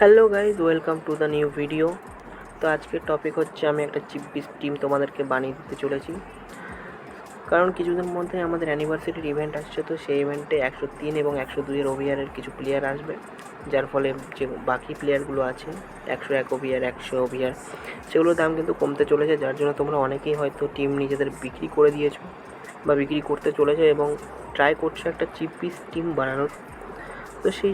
Hello guys welcome to the new video তো আজকের topic হচ্ছে আমি একটা চিপ টিম তোমাদেরকে বানিয়ে দিতে চলেছি। কারণ কিছুদিনের মধ্যে আমাদের অ্যানিভার্সারির ইভেন্ট আসছে, তো সেই ইভেন্টে একশো তিন এবং একশো দুইয়ের ওভিয়ারের কিছু প্লেয়ার আসবে। যার ফলে যে বাকি প্লেয়ারগুলো আছে, একশো এক ওভিয়ার একশো ওভিয়ার সেগুলোর দাম কিন্তু কমতে চলেছে। যার জন্য তোমরা অনেকেই হয়তো টিম নিজেদের বিক্রি করে দিয়েছ বা বিক্রি করতে চলেছে এবং ট্রাই করছ একটা চিপ পিস টিম বানানোর। তো সেই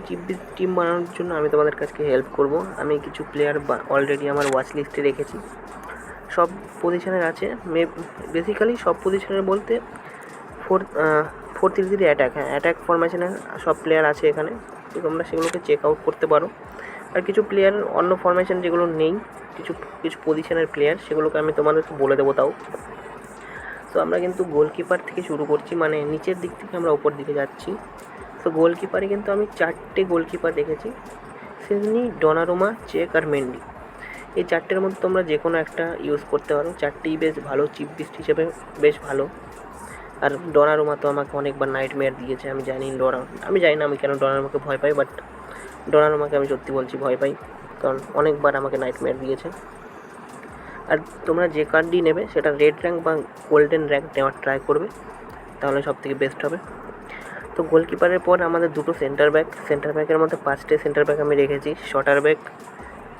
টিম বানানোর জন্য আমি তোমাদের কাছকে হেল্প করব। আমি কিছু প্লেয়ার অলরেডি আমার ওয়াচ লিস্টে রেখেছি। সব পজিশনের আছে। বেসিক্যালি সব পজিশনের বলতে four four three three attack হ্যাঁ অ্যাটাক ফরমেশনের সব প্লেয়ার আছে এখানে। তো তোমরা সেগুলোকে চেক আউট করতে পারো। আর কিছু প্লেয়ার অন্য ফরমেশন যেগুলো নেই, কিছু কিছু পজিশনের প্লেয়ার সেগুলোকে আমি তোমাদেরকে বলে দেবো তাও। তো আমরা কিন্তু গোলকিপার থেকে শুরু করছি। মানে নিচের দিক থেকে আমরা ওপর দিকে যাচ্ছি। তো গোলকিপারে কিন্তু আমি চারটে গোলকিপার দেখেছি। সেজনি ডোনারোমা, চেক আর মেন্ডি। এই চারটের মধ্যে তোমরা যে কোনো একটা ইউজ করতে পারো। চারটেই বেশ ভালো চিপ বিস্ট হিসেবে বেশ ভালো। আর ডোনারোমা তো আমাকে অনেকবার নাইট মেয়ার দিয়েছে, আমি জানি ডোনা আমি জানি না আমি কেন ডোনারোমাকে ভয় পাই বাট ডোনারোমাকে আমি সত্যি বলছি ভয় পাই, কারণ অনেকবার আমাকে নাইট মেয়ার দিয়েছে। আর তোমরা যে কার্ডটি নেবে, সেটা রেড র্যাঙ্ক বা গোল্ডেন র্যাঙ্ক নেওয়ার ট্রাই করবে, তাহলে সব থেকে বেস্ট হবে। তো গোলকিপারের পর আমাদের দুটো সেন্টার ব্যাক সেন্টার ব্যাকের মধ্যে পাঁচটে সেন্টার ব্যাক আমি রেখেছি। শটার back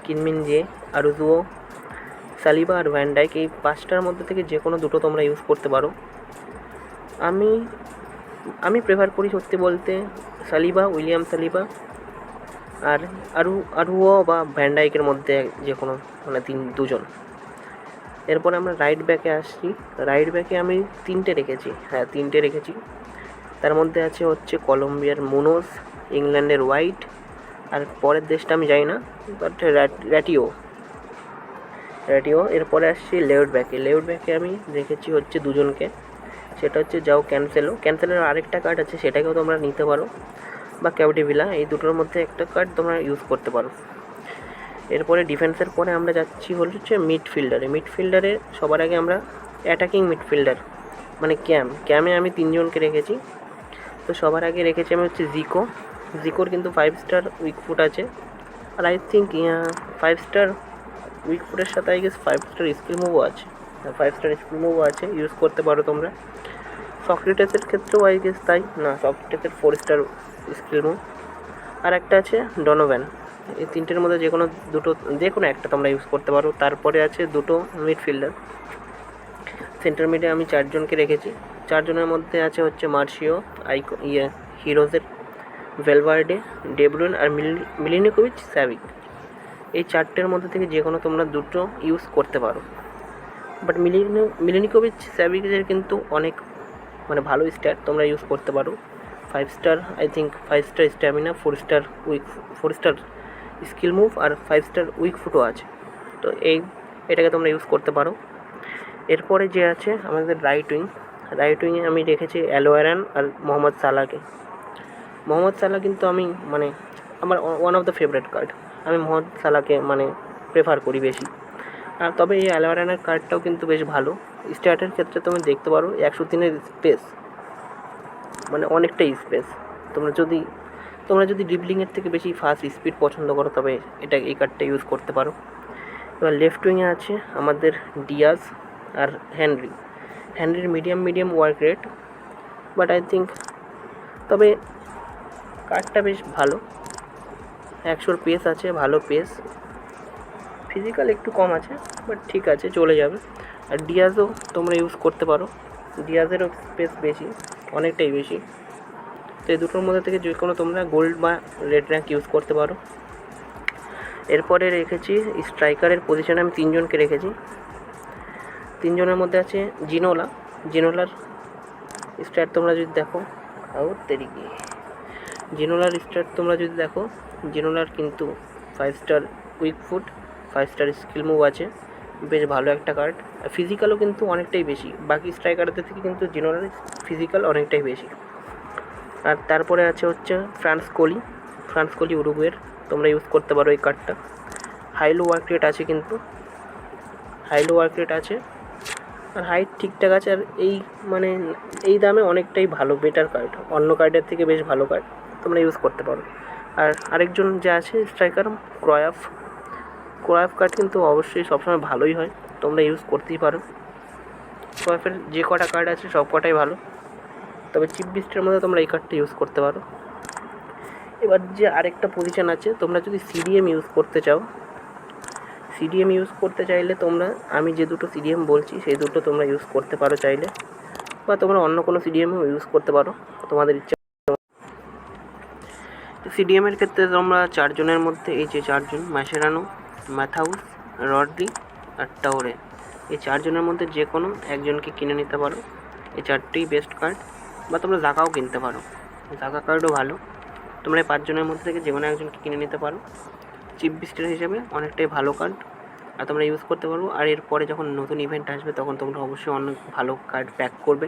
Kim Min Jae Araujo, Saliba আর ভ্যান্ডাইক এই পাঁচটার মধ্যে থেকে যে কোনো দুটো তোমরা ইউজ করতে পারো। আমি আমি প্রেফার করি সত্যি বলতে সালিবা, উইলিয়াম সালিবা আর আরু, আরুও বা ভ্যান্ডাইকের মধ্যে যে কোনো মানে তিন, দুজন। এরপর আমরা রাইট ব্যাকে আসছি। রাইট ব্যাকে আমি তিনটে রেখেছি। হ্যাঁ তিনটে রেখেছি। তার মধ্যে আছে হচ্ছে কলম্বিয়ার মুনোস ইংল্যান্ডের হোয়াইট, আর পরের দেশটা আমি জানি না বাট র্যাটিও। র্যাটিও, এরপরে আসছি লেউড ব্যাকে লেউড ব্যাকে আমি রেখেছি হচ্ছে দুজনকে। সেটা হচ্ছে যাও ক্যান্সেলও ক্যান্সেলের আরেকটা কার্ড আছে, সেটাকেও তোমরা নিতে পারো। বা ক্যাভিটিভিলা এই দুটোর মধ্যে একটা কার্ড তোমরা ইউজ করতে পারো। এরপরে ডিফেন্সের পরে আমরা যাচ্ছি হচ্ছে মিডফিল্ডারে মিডফিল্ডারে সবার আগে আমরা অ্যাটাকিং মিডফিল্ডার মানে ক্যাম ক্যামে আমি তিনজনকে রেখেছি। তো সবার আগে রেখেছি আমি হচ্ছে জিকো জিকোর কিন্তু ফাইভ স্টার উইক ফুট আছে। আর I think five star weak ফুটের সাথে I guess five star skill মুভও আছে। ফাইভ স্টার স্কিল মুভও আছে ইউজ করতে পারো তোমরা। সক্রেটাসের ক্ষেত্রেও আই গেস তাই। না সক্রেটাসের ফোর স্টার স্কিল মুভ আর একটা আছে ডনোভ্যান এই তিনটের মধ্যে যে কোনো দুটো যে কোনো একটা তোমরা ইউজ করতে পারো। তারপরে আছে দুটো মিডফিল্ডার সেন্টার মিডে আমি চারজনকে রেখেছি। চারজনের মধ্যে আছে হচ্ছে মার্শিও আইকো ইয়ে হিরোজের ভেলভার্ডে ডেব্রুন আর মিলিনিকোভিচ, স্যাভিক। এই চারটের মধ্যে থেকে যে কোনো তোমরা দুটো ইউজ করতে পারো। বাট মিলিনি মিলিনিকোভিচ, স্যাভিকের কিন্তু অনেক মানে ভালো স্টার তোমরা ইউজ করতে পারো। Five star I think five star stamina four star weak four star skill move R five star weak ফুটও আছে। তো এই এটাকে তোমরা ইউজ করতে পারো। এরপরে যে আছে আমাদের রাইট উইং রাইট উইংয়ে আমি রেখেছি অ্যালোয়ারান আর মোহাম্মদ সালাকে মোহাম্মদ সালা কিন্তু আমি মানে আমার one of the favourite card আমি মোহাম্মদ সালাকে মানে প্রেফার করি বেশি। আর তবে এই অ্যালোয়ারানের কার্ডটাও কিন্তু বেশ ভালো। স্টার্টের ক্ষেত্রে তুমি দেখতে পারো, একশো তিনের স্পেস মানে অনেকটাই স্পেস তোমরা যদি তোমরা যদি ড্রিবলিংয়ের থেকে বেশি ফাস্ট স্পিড পছন্দ করো, তবে এটা, এই কার্ডটা ইউজ করতে পারো। এবার লেফট উইংয়ে আছে আমাদের ডিয়াজ আর Henry হেনরির medium medium work rate but I think তবে কার্ডটা বেশ ভালো। একশোর পেস আছে, ভালো পেস ফিজিক্যাল একটু কম আছে বাট ঠিক আছে, চলে যাবে। আর ডিয়াজও তোমরা ইউজ করতে পারো। ডিয়াজেরও স্পেস বেশি, অনেকটাই বেশি। তো এই দুটোর মধ্যে থেকে যে কোনো তোমরা গোল্ড বা রেড র্যাঙ্ক ইউজ করতে পারো। এরপরে রেখেছি স্ট্রাইকারের পজিশনে আমি তিনজনকে রেখেছি। তিনজনের মধ্যে আছে জিনোলা। জিনোলার স্টার তোমরা যদি দেখো আউট তেরিকি জিনোলার স্টার তোমরা যদি দেখো, জিনোলার কিন্তু five star weak foot five star skill move আছে। বেশ ভালো একটা কার্ড ফিজিক্যালও কিন্তু অনেকটাই বেশি। বাকি স্ট্রাইকারদের থেকে কিন্তু জিনোলার ফিজিক্যাল অনেকটাই বেশি। আর তারপরে আছে হচ্ছে ফ্রান্স কোলি ফ্রান্স কোলি উরুগুয়ের। তোমরা ইউজ করতে পারো এই কার্ডটা হাইলো ওয়ার্ক রেট আছে কিন্তু। হাইলো ওয়ার্ক রেট আছে। আর হাইট ঠিকঠাক আছে আর এই মানে এই দামে অনেকটাই ভালো বেটার কার্ড অন্য কার্ডের থেকে বেশ ভালো কার্ড তোমরা ইউজ করতে পারো। আর আরেকজন যে আছে স্ট্রাইকার ক্রয়াফ ক্রয়াফ কার্ড কিন্তু অবশ্যই সবসময় ভালোই হয়, তোমরা ইউজ করতেই পারো। ক্রয়াফের যে কটা কার্ড আছে, সব কটাই ভালো। তবে চিপ বিস্টের মধ্যে তোমরা এই কার্ডটা ইউজ করতে পারো। এবার যে আরেকটা পজিশন আছে, তোমরা যদি সিডিএম ইউজ করতে চাও সিডিএম ইউজ করতে চাইলে তোমরা, আমি যে দুটো সিডিএম বলছি, সেই দুটো তোমরা ইউজ করতে পারো চাইলে। বা তোমরা অন্য কোনো সিডিএমও ইউজ করতে পারো। তোমাদের ইচ্ছা সিডিএমের ক্ষেত্রে তোমরা চারজনের মধ্যে, এই যে চারজন ম্যাশেরানো ম্যাথাউস রডলি আর টাওরে এই চারজনের মধ্যে যে কোনো একজনকে কিনে নিতে পারো। এই চারটেই বেস্ট কার্ড বা তোমরা জাকাও কিনতে পারো। জাকা কার্ডও ভালো। তোমরা এই পাঁচজনের মধ্যে থেকে যে কোনো একজনকে কিনে নিতে পারো। চিপ বিস্টার হিসেবে অনেকটাই ভালো কার্ড আর তোমরা ইউজ করতে পারো আর এরপরে যখন নতুন ইভেন্ট আসবে, তখন তোমরা অবশ্যই অনেক ভালো কার্ড প্যাক করবে।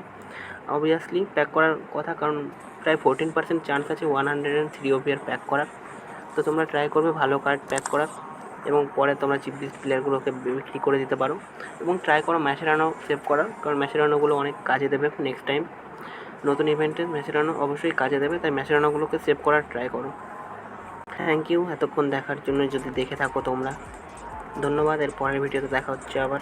অবভিয়াসলি প্যাক করার কথা, কারণ প্রায় ফোরটিন পার্সেন্ট চান্স আছে ওয়ান হান্ড্রেড অ্যান্ড থ্রি ওপিয়ার প্যাক করার। তো তোমরা ট্রাই করবে ভালো কার্ড প্যাক করার, এবং পরে তোমরা চিপ বিস প্লেয়ারগুলোকে বিক্রি করে দিতে পারো। এবং ট্রাই করো ম্যাশেরানো সেভ করার, কারণ ম্যাশেরানোগুলো অনেক কাজে দেবে নেক্সট টাইম নতুন ইভেন্টে ম্যাশেরানো অবশ্যই কাজে দেবে, তাই ম্যাশেরানোগুলোকে সেভ করার ট্রাই করো। থ্যাংক ইউ এতক্ষণ দেখার জন্য যদি দেখে থাকো তোমরা। ধন্যবাদ। এর পরের ভিডিওতে দেখা হচ্ছে আবার।